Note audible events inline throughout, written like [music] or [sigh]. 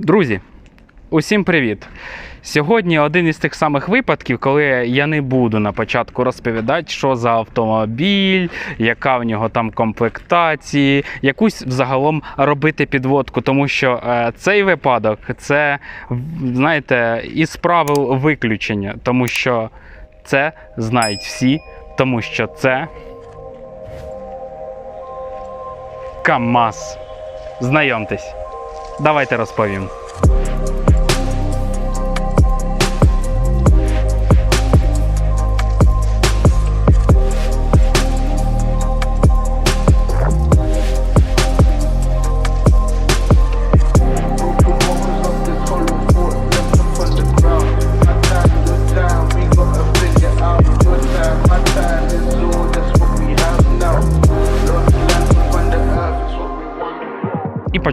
Друзі, усім привіт! Сьогодні один із тих самих випадків, коли я не буду на початку розповідати, що за автомобіль, яка в нього там комплектації, якусь взагалом робити підводку, тому що е, цей випадок це, знаєте, із правил виключення, тому що це знають всі, тому що це КАМАЗ. Знайомтесь. Давайте розповім.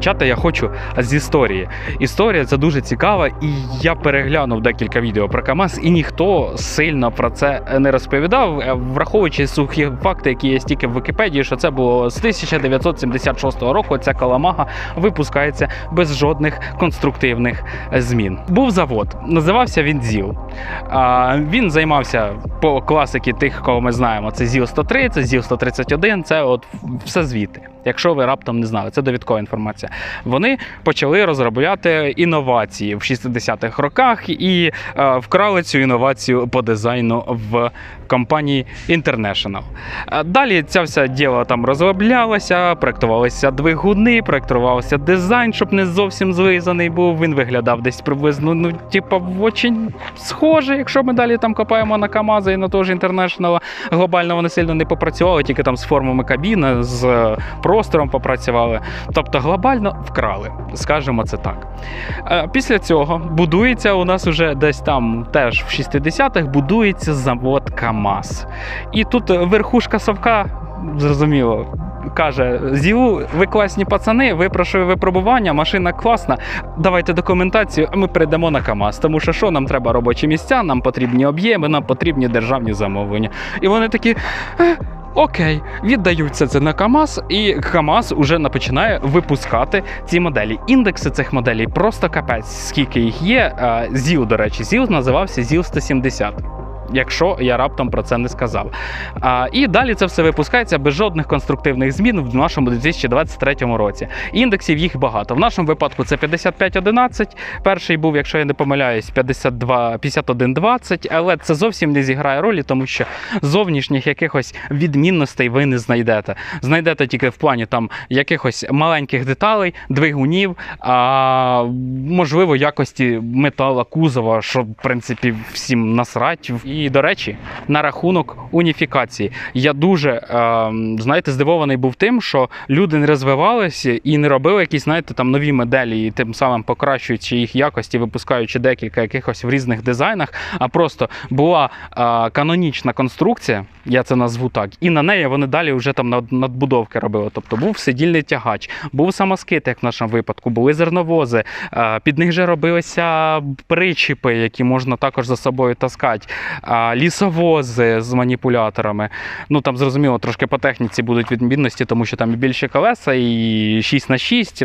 Почати я хочу з історії. Історія це дуже цікава, і я переглянув декілька відео про КАМАЗ, і ніхто сильно про це не розповідав, е, враховуючи сухі факти, які є тільки в Вікіпедії, що це було з 1976 року. Ця каламага випускається без жодних конструктивних змін. Був завод, називався він ЗІЛ. А, Він займався по класики тих, кого ми знаємо. Це ЗІЛ 103, це ЗІЛ 131, це от все звідти. Якщо ви раптом не знали, це довідкова інформація. Вони почали розробляти інновації в 60-х роках і е, вкрали цю інновацію по дизайну в компанії International. Е, Далі ця вся діло там розроблялося, проектувалися двигуни, проектувався дизайн, щоб не зовсім злизаний був. Він виглядав десь приблизно, ну, типа, очень схоже, якщо ми далі там копаємо на КАМАЗи і на того ж International. Глобально вони сильно не попрацювали, тільки там з формами кабіни, з е, простором попрацювали. Тобто глобально вкрали, скажімо це так. Е, Після цього будується у нас уже десь там теж в 60-х будується завод КАМАЗ. І тут верхушка совка, зрозуміло. Каже: Зілу, ви класні пацани, ви пройшли випробування, машина класна. Давайте документацію, а ми перейдемо на КАМАЗ. Тому що що нам треба робочі місця, нам потрібні об'єми, нам потрібні державні замовлення. І вони такі. «Е, Окей, віддаються це на КАМАЗ, і КАМАЗ уже починає випускати ці моделі. Індекси цих моделей просто капець, скільки їх є. ЗІЛ, до речі, ЗІЛ називався ЗІЛ 170. Якщо я раптом про це не сказав. А, і далі це все випускається без жодних конструктивних змін в нашому 2023 році. Індексів їх багато. В нашому випадку це 5511. Перший був, якщо я не помиляюсь, 52, 5120, але це зовсім не зіграє ролі, тому що зовнішніх якихось відмінностей ви не знайдете. Знайдете тільки в плані там якихось маленьких деталей, двигунів, а можливо, якості метала кузова, що в принципі всім насрать. І до речі, на рахунок уніфікації. Я дуже е, знаєте, здивований був тим, що люди не розвивалися і не робили якісь, знаєте, там нові моделі, і тим самим покращуючи їх якості, випускаючи декілька якихось в різних дизайнах. А просто була е, канонічна конструкція, я це назву так, і на неї вони далі вже там над- надбудовки робили. Тобто був сидільний тягач, був самоскид, як в нашому випадку, були зерновози. е, Під них же робилися причіпи, які можна також за собою таскати лісовози з маніпуляторами. Ну там зрозуміло, трошки по техніці будуть відмінності, тому що там і більше колеса, і 6 на 6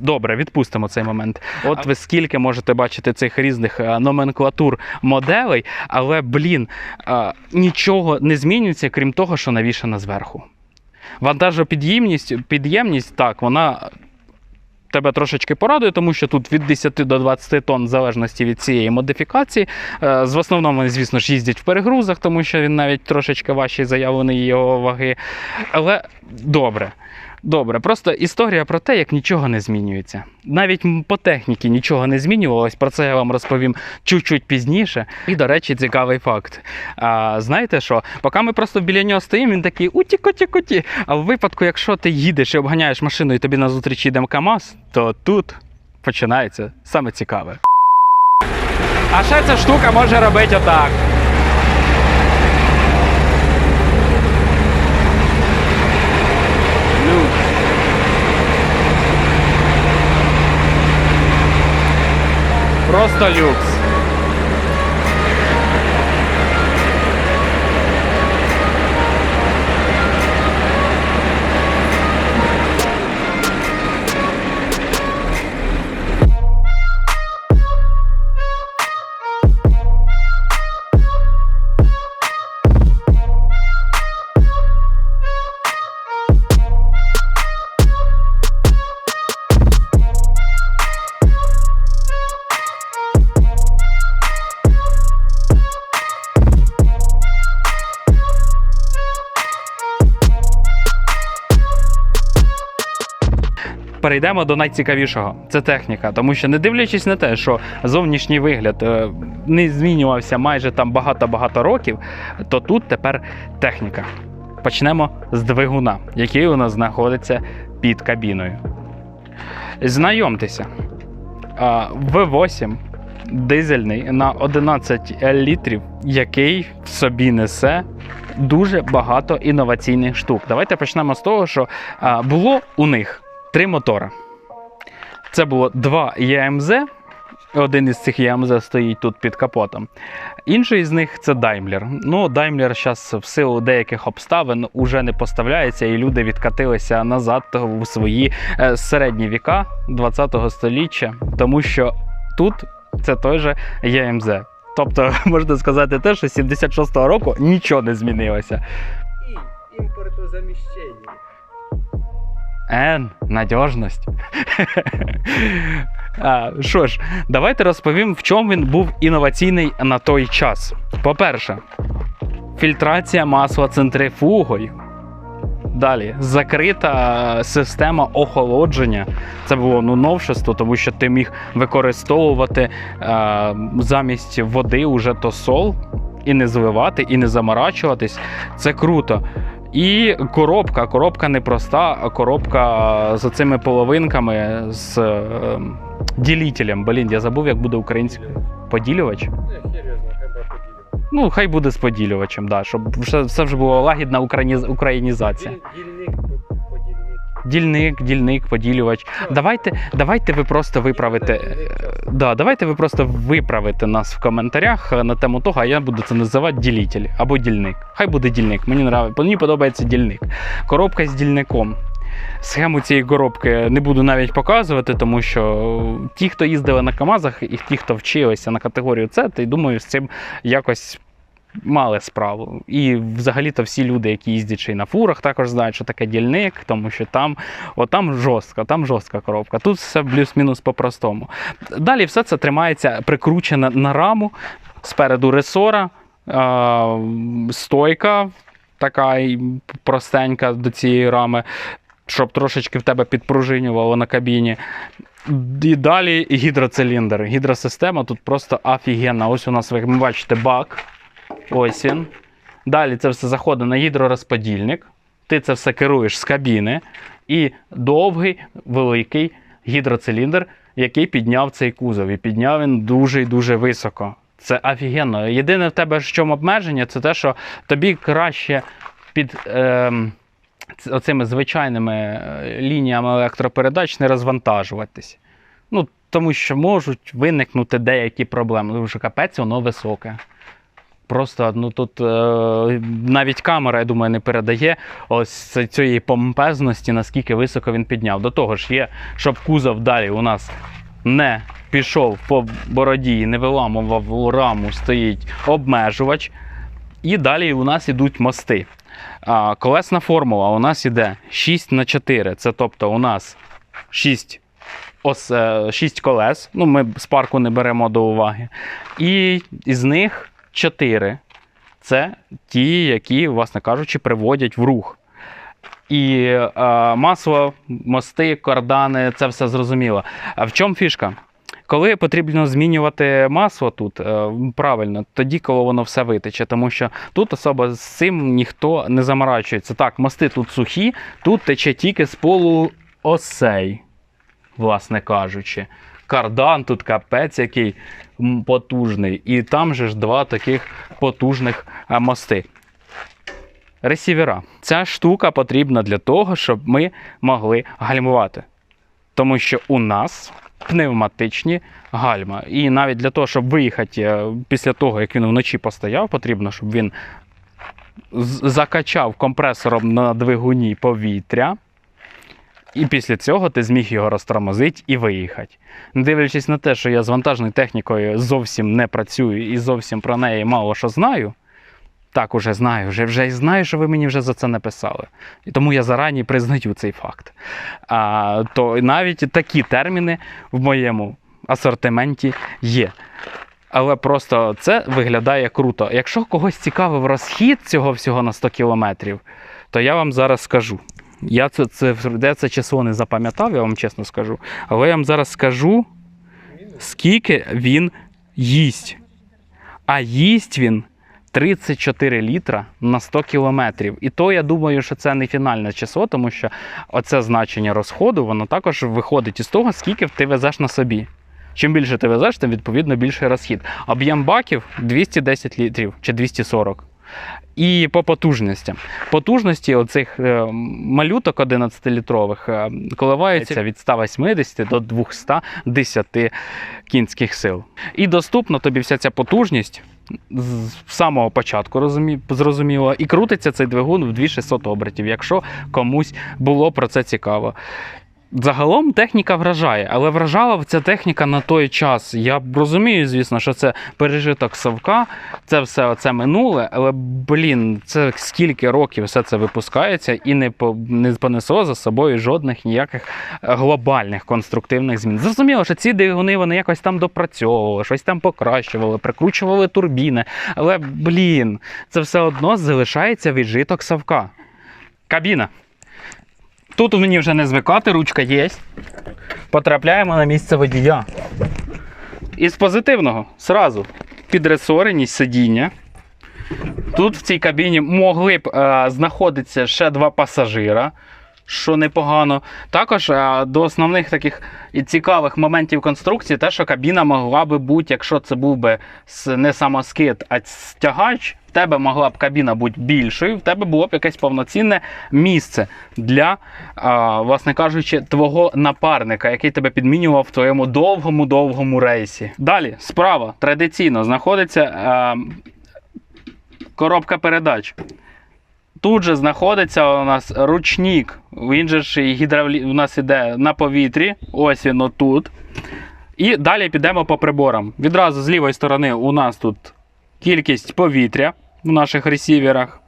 Добре, відпустимо цей момент. От ви скільки можете бачити цих різних е, номенклатур моделей, але, блін, е, нічого не змінюється, крім того, що навішано зверху. Вантажопідємність, підємність, так, вона тебе трошечки порадує, тому що тут від 10 до 20 тонн, в залежності від цієї модифікації. Е, З в основному звісно ж, їздять в перегрузах, тому що він навіть трошечки важчий заявлений його ваги. Але добре. Добре, просто історія про те, як нічого не змінюється. Навіть по техніці нічого не змінювалось. Про це я вам розповім чуть-чуть пізніше. І, до речі, цікавий факт. А, знаєте що? Поки ми просто біля нього стоїмо, він такий уті-коті-коті. А в випадку, якщо ти їдеш і обганяєш машину і тобі назустріч йде КАМАЗ, то тут починається саме цікаве. А ще ця штука може робити отак. Просто люкс. Перейдемо до найцікавішого. Це техніка. Тому що, не дивлячись на те, що зовнішній вигляд е, не змінювався майже там багато-багато років, то тут тепер техніка. Почнемо з двигуна, який у нас знаходиться під кабіною. Знайомтеся. А, V8 дизельний на 11 літрів, який в собі несе дуже багато інноваційних штук. Давайте почнемо з того, що було у них три мотори. Це було два ЄМЗ. Один із цих ЄМЗ стоїть тут під капотом. Інший з них це Daimler. Ну, Daimler зараз в силу деяких обставин уже не поставляється, і люди відкатилися назад у свої е, середні віка 20-го століття, тому що тут це той же ЄМЗ. Тобто, [laughs] можна сказати те, що 76-го року нічого не змінилося. І імпортозаміщення. Н, надіжність. [laughs] Що ж, давайте розповім, в чому він був інноваційний на той час. По-перше, фільтрація масла центрифугою. Далі закрита система охолодження. Це було ну, новшество, тому що ти міг використовувати е, замість води уже то сол і не зливати, і не заморачуватись. Це круто. І коробка. Коробка не проста, а коробка з цими половинками з е, ділителем. Блін, я забув, як буде українською. Поділювач? Би. Ну, хай буде з поділювачем, да, щоб все, все вже було лагідна україні- українізація. Дільник. Дільник, поділювач. Давайте, давайте ви просто виправите. е, Да, давайте ви просто виправите нас в коментарях е, на тему того, а я буду це називати ділитель або дільник. Хай буде дільник. Мені нравиться, мені подобається дільник. Коробка з дільником. Схему цієї коробки не буду навіть показувати, тому що ті, хто їздили на КАМАЗах, і ті, хто вчилися на категорію С, то думаю, з цим якось мали справу. І взагалі-то всі люди, які їздять ще й на фурах, також знають, що таке дільник, тому що там, от там жорстка, там жорстка коробка. Тут все плюс-мінус по-простому. Далі все це тримається прикручене на раму спереду ресора, стойка така простенька до цієї рами, щоб трошечки в тебе підпружинювало на кабіні. І далі гідроциліндр. Гідросистема тут просто офігенна. Ось у нас, як ви бачите, бак. Ось він. Далі це все заходить на гідророзподільник. Ти це все керуєш з кабіни. І довгий, великий гідроциліндр, який підняв цей кузов. І підняв він дуже і дуже високо. Це офігенно. Єдине в тебе в чому обмеження, це те, що тобі краще під ем, оцими звичайними е, лініями електропередач не розвантажуватись. Ну, тому що можуть виникнути деякі проблеми. Тому що капець, воно високе. Просто ну тут е, навіть камера, я думаю, не передає ось цієї помпезності, наскільки високо він підняв. До того ж, є, щоб кузов далі у нас не пішов по бороді і не виламував раму, стоїть обмежувач. І далі у нас ідуть мости. А, колесна формула у нас іде 6 на 4. Це тобто у нас 6, ос, 6 колес. Ну, ми з парку не беремо до уваги. І із них 4 це ті, які, власне кажучи, приводять в рух. І е, масло, мости, кардани це все зрозуміло. А в чому фішка? Коли потрібно змінювати масло тут е, правильно, тоді, коли воно все витече, тому що тут особо з цим ніхто не заморачується. Так, мости тут сухі, тут тече тільки з полу осей, власне кажучи. Кардан тут капець, який потужний. І там же ж два таких потужних мости. Ресівера. Ця штука потрібна для того, щоб ми могли гальмувати. Тому що у нас пневматичні гальма. І навіть для того, щоб виїхати е, після того, як він вночі постояв, потрібно, щоб він закачав компресором на двигуні повітря. І після цього ти зміг його розтормозити і виїхати. Дивлячись на те, що я з вантажною технікою зовсім не працюю і зовсім про неї мало що знаю. Так, уже знаю, вже, вже знаю, що ви мені вже за це написали. І тому я зарані признаю цей факт. А, то навіть такі терміни в моєму асортименті є. Але просто це виглядає круто. Якщо когось цікавив розхід цього всього на 100 кілометрів, то я вам зараз скажу. Я це, це, де це число не запам'ятав, я вам чесно скажу. Але я вам зараз скажу, скільки він їсть. А їсть він 34 літра на 100 кілометрів. І то я думаю, що це не фінальне число, тому що оце значення розходу, воно також виходить із того, скільки ти везеш на собі. Чим більше ти везеш, тим відповідно більший розхід. Об'єм баків 210 літрів чи 240. І по потужностям. Потужності оцих е, малюток 11-літрових е, коливаються від 180 до 210 кінських сил. І доступна тобі вся ця потужність з самого початку, розумі... зрозуміло, і крутиться цей двигун в 2600 обертів, якщо комусь було про це цікаво. Загалом техніка вражає, але вражала ця техніка на той час. Я розумію, звісно, що це пережиток совка, це все оце минуле, але блін, це скільки років все це випускається і не по не понесло за собою жодних ніяких глобальних конструктивних змін. Зрозуміло, що ці двигуни вони якось там допрацьовували, щось там покращували, прикручували турбіни. Але блін, це все одно залишається віджиток совка. Кабіна. Тут мені вже не звикати, ручка є. Потрапляємо на місце водія. Із позитивного сразу підресореність сидіння. Тут в цій кабіні могли б е, знаходитися ще два пасажира, що непогано. Також е, до основних таких і цікавих моментів конструкції, те, що кабіна могла би бути, якщо це був би не самоскид, а стягач, в тебе могла б кабіна бути більшою, в тебе було б якесь повноцінне місце для, власне кажучи, твого напарника, який тебе підмінював в твоєму довгому-довгому рейсі. Далі, справа традиційно знаходиться коробка передач. Тут же знаходиться у нас ручник. Він же ж гідравлі... у нас іде на повітрі. Ось він отут. І далі підемо по приборам. Відразу з лівої сторони у нас тут кількість повітря в наших ресіверах,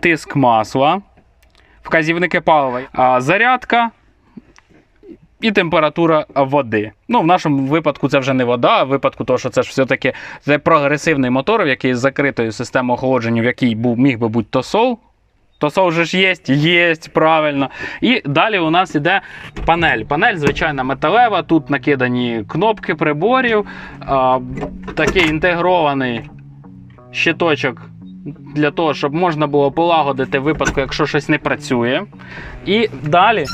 тиск масла, вказівники палива, зарядка і температура води. Ну, в нашому випадку це вже не вода, а в випадку того, що це ж все-таки це прогресивний мотор, в який з закритою системою охолодження, в якій був, міг би бути тосол. Тосол же ж є, є, правильно. І далі у нас іде панель. Панель, звичайно, металева. Тут накидані кнопки приборів, а, такий інтегрований щиточок для того, щоб можна було полагодити в випадку, якщо щось не працює. І далі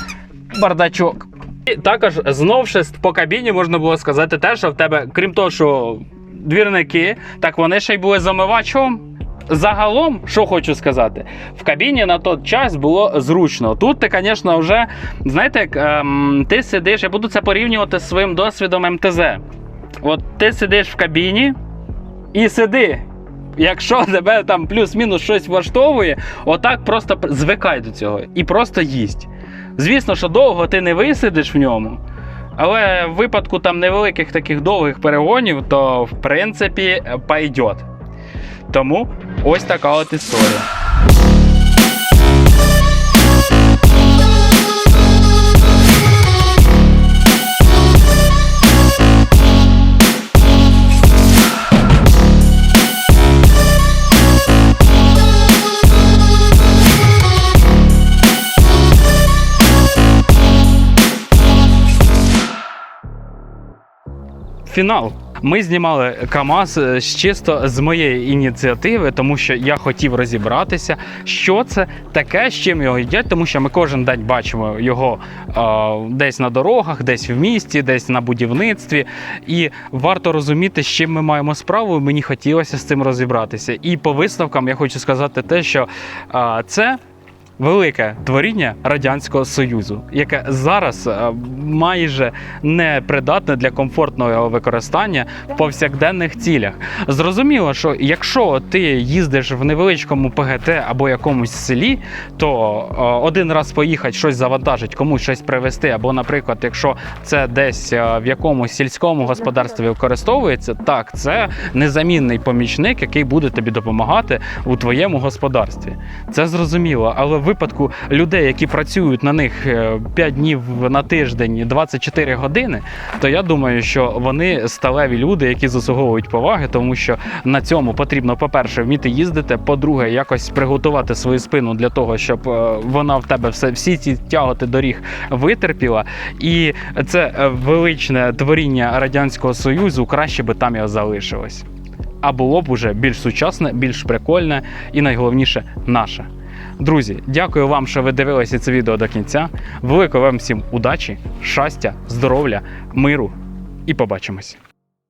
бардачок. І також знов ще по кабіні можна було сказати те, що в тебе, крім того, що двірники, так вони ще й були замивачом. Загалом, що хочу сказати, в кабіні на той час було зручно. Тут ти, звісно, вже знаєте, як ем, ти сидиш, я буду це порівнювати з своїм досвідом МТЗ. От ти сидиш в кабіні і сиди. Якщо [laughs] тебе там плюс-мінус щось влаштовує, отак просто звикай до цього і просто їсть. Звісно, що довго ти не висидиш в ньому. Але в випадку там невеликих таких довгих перегонів, то в принципі пайдет. Тому ось така от історія. Фінал. Ми знімали КАМАЗ е, чисто з моєї ініціативи, тому що я хотів розібратися, що це таке, з чим його їдять, тому що ми кожен день бачимо його е, десь на дорогах, десь в місті, десь на будівництві. І варто розуміти, з чим ми маємо справу. Мені хотілося з цим розібратися. І по висновкам я хочу сказати те, що е, це велике творіння Радянського Союзу, яке зараз е, майже не придатне для комфортного використання в повсякденних цілях. Зрозуміло, що якщо ти їздиш в невеличкому ПГТ або якомусь селі, то е, один раз поїхати щось завантажить, комусь щось привезти, або, наприклад, якщо це десь е, в якомусь сільському господарстві використовується, так це незамінний помічник, який буде тобі допомагати у твоєму господарстві. Це зрозуміло, але в випадку людей, які працюють на них 5 днів на тиждень, 24 години, то я думаю, що вони сталеві люди, які заслуговують поваги, тому що на цьому потрібно, по-перше, вміти їздити. По-друге, якось приготувати свою спину для того, щоб е, вона в тебе все всі ці тяготи доріг витерпіла. І це е, величне творіння радянського союзу. Краще би там його залишилось. А було б уже більш сучасне, більш прикольне і найголовніше наше. Друзі, дякую вам, що ви дивилися це відео до кінця. Великої вам всім удачі, щастя, здоров'я, миру і побачимось.